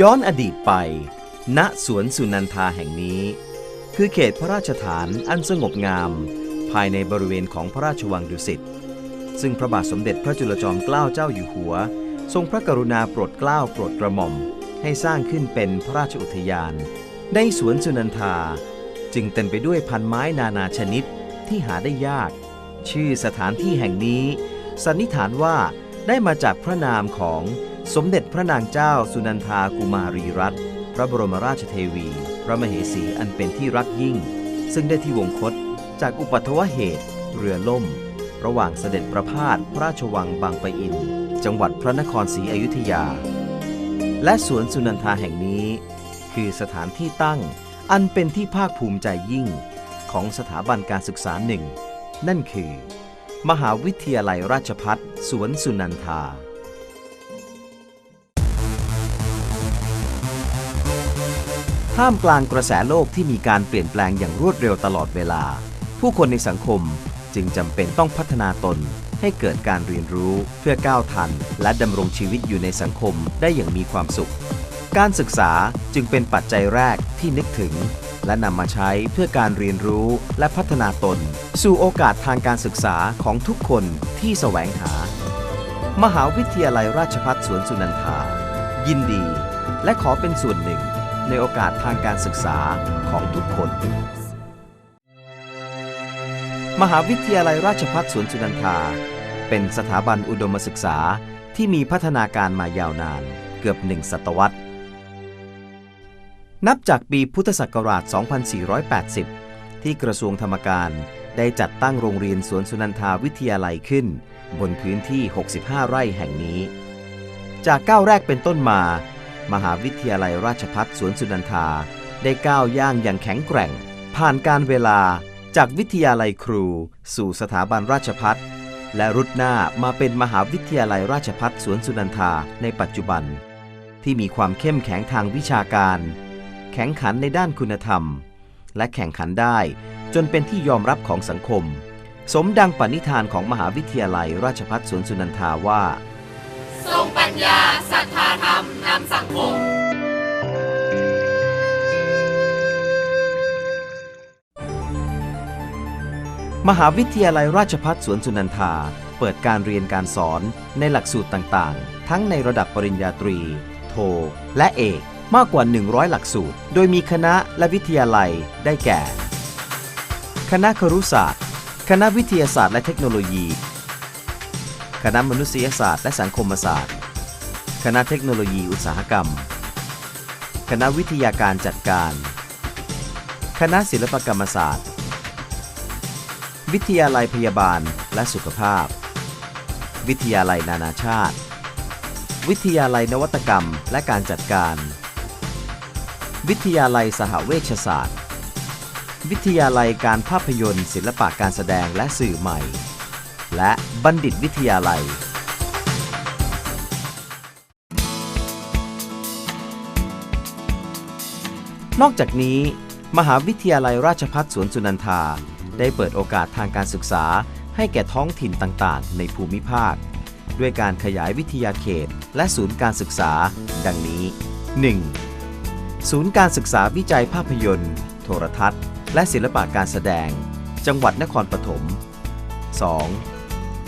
ย้อนอดีตไป ณสวนสุนันทาแห่งนี้ คือเขตพระราชฐานอันสงบงาม ภายในบริเวณของพระราชวังดุสิตซึ่งพระบาทสมเด็จพระจุลจอมเกล้าเจ้าอยู่หัว ทรงพระกรุณาโปรดเกล้าโปรดกระหม่อม ให้สร้างขึ้นเป็นพระราชอุทยาน ในสวนสุนันทา จึงเต็มไปด้วยพันไม้นานาชนิดที่หาได้ยาก ชื่อสถานที่แห่งนี้ สันนิษฐานว่าได้มาจากพระนามของ สมเด็จพระนางเจ้าสุนันทากุมารีรัตน์พระบรมราชเทวี พระมเหสีอันเป็นที่รักยิ่ง ซึ่งได้ที่วงคตจากอุปัทวเหตุ เรือล่ม ระหว่างเสด็จประพาสพระราชวังบางปะอิน จังหวัดพระนครศรีอยุธยา และสวนสุนันทาแห่งนี้ คือสถานที่ตั้งอันเป็นที่ภาคภูมิใจยิ่งของสถาบันการศึกษาหนึ่ง นั่นคือ มหาวิทยาลัยราชพัฒสวนสุนันทา ท่ามกลางกระแสโลกที่มีการเปลี่ยนแปลงอย่างรวดเร็วตลอดเวลา ผู้คนในสังคมจึงจำเป็นต้องพัฒนาตน ให้เกิดการเรียนรู้เพื่อก้าวทัน และดำรงชีวิตอยู่ในสังคมได้อย่างมีความสุข การศึกษาจึงเป็นปัจจัยแรกที่นึกถึง และนำมาใช้เพื่อการเรียนรู้และพัฒนาตน สู่โอกาสทางการศึกษาของทุกคนที่แสวงหา มหาวิทยาลัยราชภัฏสวนสุนันทา ยินดี และขอเป็นส่วนหนึ่ง ในโอกาสทางการศึกษาของทุกคน มหาวิทยาลัยราชภัฏสวนสุนันทา เป็นสถาบันอุดมศึกษาที่มีพัฒนาการมายาวนานเกือบหนึ่งศตวรรษ นับจากปีพุทธศักราช 2480 ที่กระทรวงธรรมการได้จัดตั้งโรงเรียนสวนสุนันทาวิทยาลัยขึ้น บนพื้นที่ 65 ไร่แห่งนี้ จากก้าวแรกเป็นต้นมา มหาวิทยาลัยราชภัฏสวนสุนันทา ได้ก้าวย่างอย่างแข็งแกร่ง ผ่านการเวลาจากวิทยาลัยครู สู่สถาบันราชภัฏและรุดหน้ามาเป็นมหาวิทยาลัยราชภัฏสวนสุนันทาในปัจจุบัน ที่มีความเข้มแข็งทางวิชาการ แข่งขันในด้านคุณธรรม และแข่งขันได้จนเป็นที่ยอมรับของสังคม สมดังปณิธานของมหาวิทยาลัยราชภัฏสวนสุนันทาว่า ทรงปัญญาศรัทธาธรรมนำสังคม มหาวิทยาลัยราชภัฏสวนสุนันทา เปิดการเรียนการสอนในหลักสูตรต่างๆ ทั้งในระดับปริญญาตรี โท และเอกมากกว่า 100 หลักสูตร โดยมีคณะและวิทยาลัยได้แก่ คณะครุศาสตร์ คณะวิทยาศาสตร์และเทคโนโลยี คณะมนุษยศาสตร์และสังคมศาสตร์ คณะเทคโนโลยีอุตสาหกรรม คณะวิทยาการจัดการ คณะศิลปกรรมศาสตร์ วิทยาลัยพยาบาลและสุขภาพ วิทยาลัยนานาชาติ วิทยาลัยนวัตกรรมและการจัดการ วิทยาลัยสหเวชศาสตร์ วิทยาลัยการภาพยนตร์ ศิลปะการแสดงและสื่อใหม่ และบัณฑิตวิทยาลัย นอกจากนี้ มหาวิทยาลัยราชภัฏสวนสุนันทา ได้เปิดโอกาสทางการศึกษาให้แก่ท้องถิ่นต่างๆ ในภูมิภาค ด้วยการขยายวิทยาเขตและศูนย์การศึกษา ดังนี้ 1. ศูนย์การศึกษาวิจัยภาพยนตร์ โทรทัศน์ และศิลปะการแสดง จังหวัดนครปฐม 2.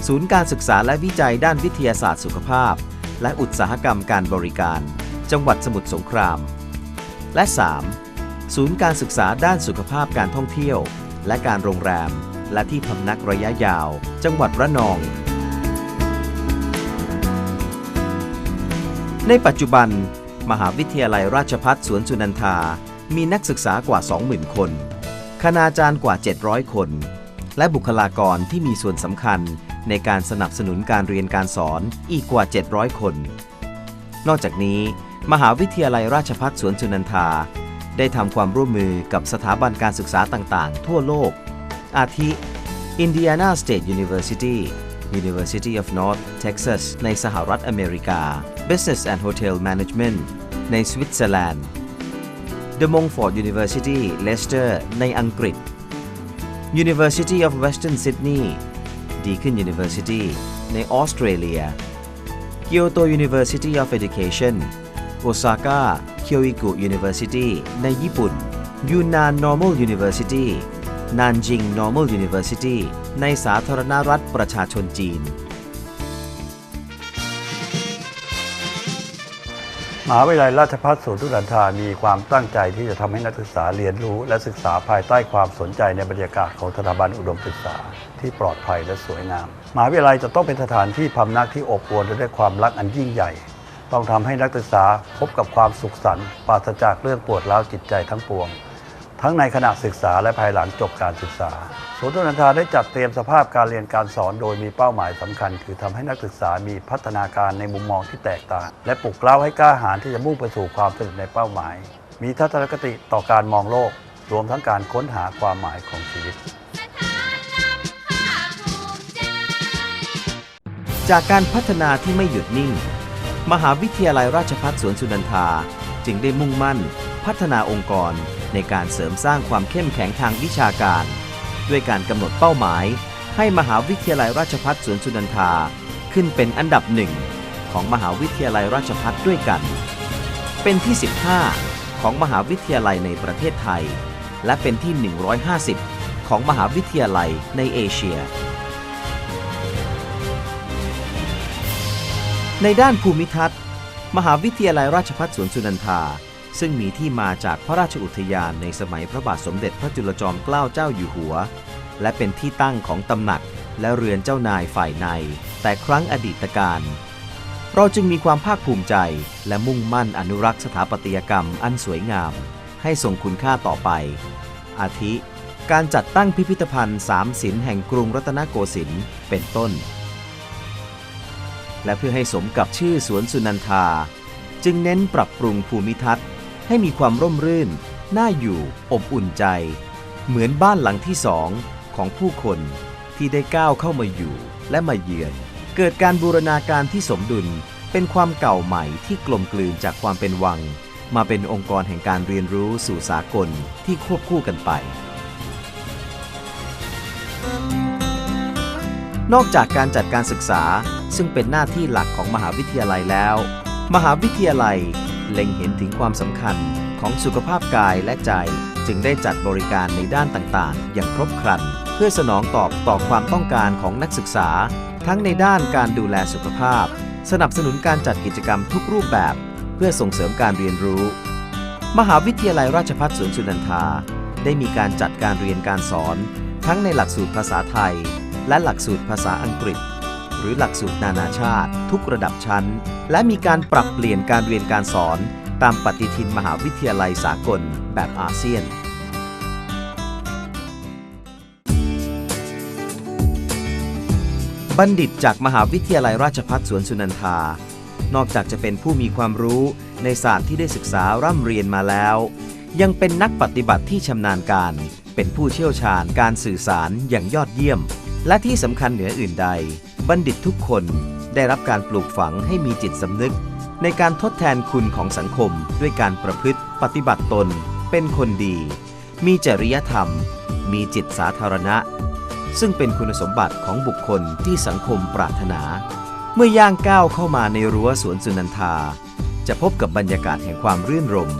ศูนย์การศึกษาและวิจัยด้านวิทยาศาสตร์สุขภาพ และอุตสาหกรรมการบริการ จังหวัดสมุทรสงคราม และ 3. ศูนย์การศึกษาด้านสุขภาพการท่องเที่ยว และการโรงแรม และที่พำนักระยะยาว จังหวัดระนอง ในปัจจุบัน มหาวิทยาลัยราชภัฏสวนสุนันทา มีนักศึกษากว่า 20,000 คน คณาจารย์กว่า 700 คน และบุคลากรที่มีส่วนสำคัญ ในการสนับสนุนการเรียนการสอนอีกกว่า 700 คน นอกจากนี้ มหาวิทยาลัยราชภัฏสวนสุนันทา ได้ทำความร่วมมือกับสถาบันการศึกษาต่างๆ ทั่วโลก อาทิ Indiana State University University of North Texas ในสหรัฐอเมริกา Business and Hotel Management ในสวิตเซอร์แลนด์ The Montfort University Leicester ในอังกฤษ University of Western Sydney Deakin University ในออสเตรเลีย Kyoto University of Education โอซาก้าเคียวอิกุ University ในญี่ปุ่นยูนาน Normal University นานจิง Normal University ในสาธารณรัฐประชาชนจีนมหาวิทยาลัยราชภัฏสวนทุนันทามีความตั้งใจที่จะทำให้นักศึกษาเรียนรู้ และศึกษาภายใต้ความสนใจในบรรยากาศของสถาบันอุดมศึกษา ที่ปลอดภัยและสวยงามมหาวิทยาลัยจะต้องเป็นสถานที่พำนักที่อบอวลได้วยความรักอันยิ่งใหญ่ ต้องทำให้นักศึกษาพบกับความสุขสันต์ปราศจากเรื่องปวดร้าวจิตใจทั้งปวง ทั้งในขณะศึกษาและภายหลังจบการศึกษาศูนย์ทุนันทาได้จัดเตรียมสภาพการเรียนการสอนโดยมีเป้าหมายสำคัญ คือทำให้นักศึกษามีพัฒนาการในมุมมองที่แตกต่าง และปลุกเร้าให้กล้าหาญที่จะมุ่งไปสู่ความสำเร็จในเป้าหมาย มีทัศนคติต่อการมองโลก รวมทั้งการค้นหาความหมายของชีวิต จากการพัฒนาที่ไม่หยุดนิ่ง มหาวิทยาลัยราชภัฏสวนสุนันทา จึงได้มุ่งมั่น พัฒนาองค์กรในการเสริมสร้างความเข้มแข็งทางวิชาการ ด้วยการกำหนดเป้าหมาย ให้มหาวิทยาลัยราชภัฏสวนสุนันทา ขึ้นเป็นอันดับหนึ่งของมหาวิทยาลัยราชภัฏด้วยกัน เป็นที่ 15 ของมหาวิทยาลัยในประเทศไทย และเป็นที่ 150 ของมหาวิทยาลัยในเอเชีย ในด้านภูมิทัศน์ มหาวิทยาลัยราชภัฏสวนสุนันทา ซึ่งมีที่มาจากพระราชอุทยานในสมัยพระบาทสมเด็จพระจุลจอมเกล้าเจ้าอยู่หัว และเป็นที่ตั้งของตำหนักและเรือนเจ้านายฝ่ายใน แต่ครั้งอดีตการ เราจึงมีความภาคภูมิใจ และมุ่งมั่นอนุรักษ์สถาปัตยกรรมอันสวยงาม ให้ทรงคุณค่าต่อไป อาทิ การจัดตั้งพิพิธภัณฑ์สามศิลป์แห่งกรุงรัตนโกสินทร์เป็นต้น และเพื่อให้สมกับชื่อสวนสุนันทา จึงเน้นปรับปรุงภูมิทัศน์ ให้มีความร่มรื่น น่าอยู่ อบอุ่นใจ เหมือนบ้านหลังที่สองของผู้คนที่ได้ก้าวเข้ามาอยู่และมาเยือน เกิดการบูรณาการที่สมดุลเป็นความเก่าใหม่ที่กลมกลืนจากความเป็นวัง มาเป็นองค์กรแห่งการเรียนรู้สู่สากลที่ควบคู่กันไป นอกจากการจัดการศึกษา ซึ่งเป็นหน้าที่หลักของมหาวิทยาลัยแล้ว มหาวิทยาลัยเล็งเห็นถึงความสำคัญของสุขภาพกายและใจ จึงได้จัดบริการในด้านต่างๆ อย่างครบครัน เพื่อสนองตอบต่อความต้องการของนักศึกษา ทั้งในด้านการดูแลสุขภาพ สนับสนุนการจัดกิจกรรมทุกรูปแบบ เพื่อส่งเสริมการเรียนรู้ มหาวิทยาลัยราชภัฏสวนสุนันทา ได้มีการจัดการเรียนการสอน ทั้งในหลักสูตรภาษาไทย และหลักสูตรภาษาอังกฤษ หรือหลักสูตรนานาชาติ ทุกระดับชั้น และมีการปรับเปลี่ยนการเรียนการสอน ตามปฏิทินมหาวิทยาลัยสากลแบบอาเซียนบัณฑิตจากมหาวิทยาลัยราชภัฏสวนสุนันทา นอกจากจะเป็นผู้มีความรู้ในศาสตร์ที่ได้ศึกษาร่ำเรียนมาแล้ว ยังเป็นนักปฏิบัติที่ชำนาญการ เป็นผู้เชี่ยวชาญการสื่อสารอย่างยอดเยี่ยม และที่สำคัญเหนืออื่นใด บัณฑิตทุกคนได้รับการปลูกฝังให้มีจิตสำนึก ในการทดแทนคุณของสังคมด้วยการประพฤติปฏิบัติตน เป็นคนดี มีจริยธรรม มีจิตสาธารณะ ซึ่งเป็นคุณสมบัติของบุคคลที่สังคมปรารถนา เมื่อย่างก้าวเข้ามาในรั้วสวนสุนันทา จะพบกับบรรยากาศแห่งความรื่นรม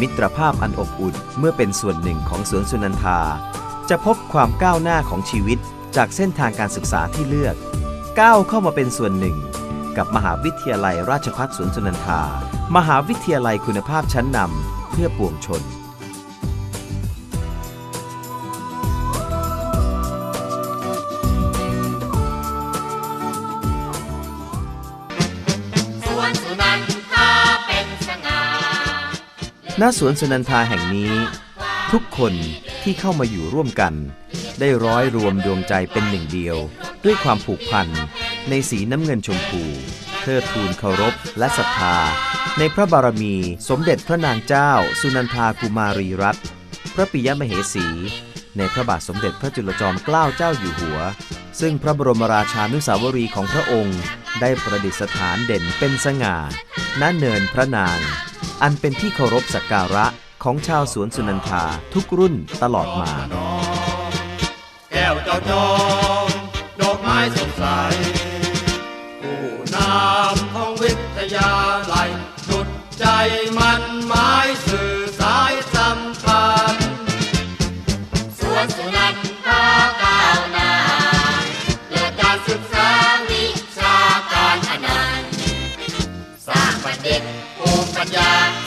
มิตรภาพอันอบอุ่นเมื่อเป็นส่วนหนึ่งของสวนสุนันทา จะพบความก้าวหน้าของชีวิตจากเส้นทางการศึกษาที่เลือก ก้าวเข้ามาเป็นส่วนหนึ่ง กับมหาวิทยาลัยราชภัฏสวนสุนันทา มหาวิทยาลัยคุณภาพชั้นนำเพื่อปวงชนสวนสุนันทาเป็นสง่าณสวนสุนันทาแห่งนี้ ทุกคนที่เข้ามาอยู่ร่วมกัน ได้ร้อยรวมดวงใจเป็นหนึ่งเดียว ด้วยความผูกพันในสีน้ำเงินชมพูเทิดทูนเคารพและศรัทธา ในพระบารมีสมเด็จพระนางเจ้า สุนันทากุมารีรัตน์พระปิยมเหสี ในพระบาทสมเด็จพระจุลจอมเกล้าเจ้าอยู่หัว ซึ่งพระบรมราชานุสาวรีของพระองค์ ได้ประดิษฐานเด่นเป็นสง่าณเนินพระนาง อันเป็นที่เคารพสักการะของชาวสวนสุนันทาทุกรุ่นตลอดมาแก้วเจ้าจอมายสดใสกู้น้ำของวิทยาลัยจุดใจมันหมายสื่อสายสัมพันธ์สวนสุนันทาก้าวหน้าและการศึกษาวิชาการอนันต์สร้างประดิษฐ์ภูมิปัญญา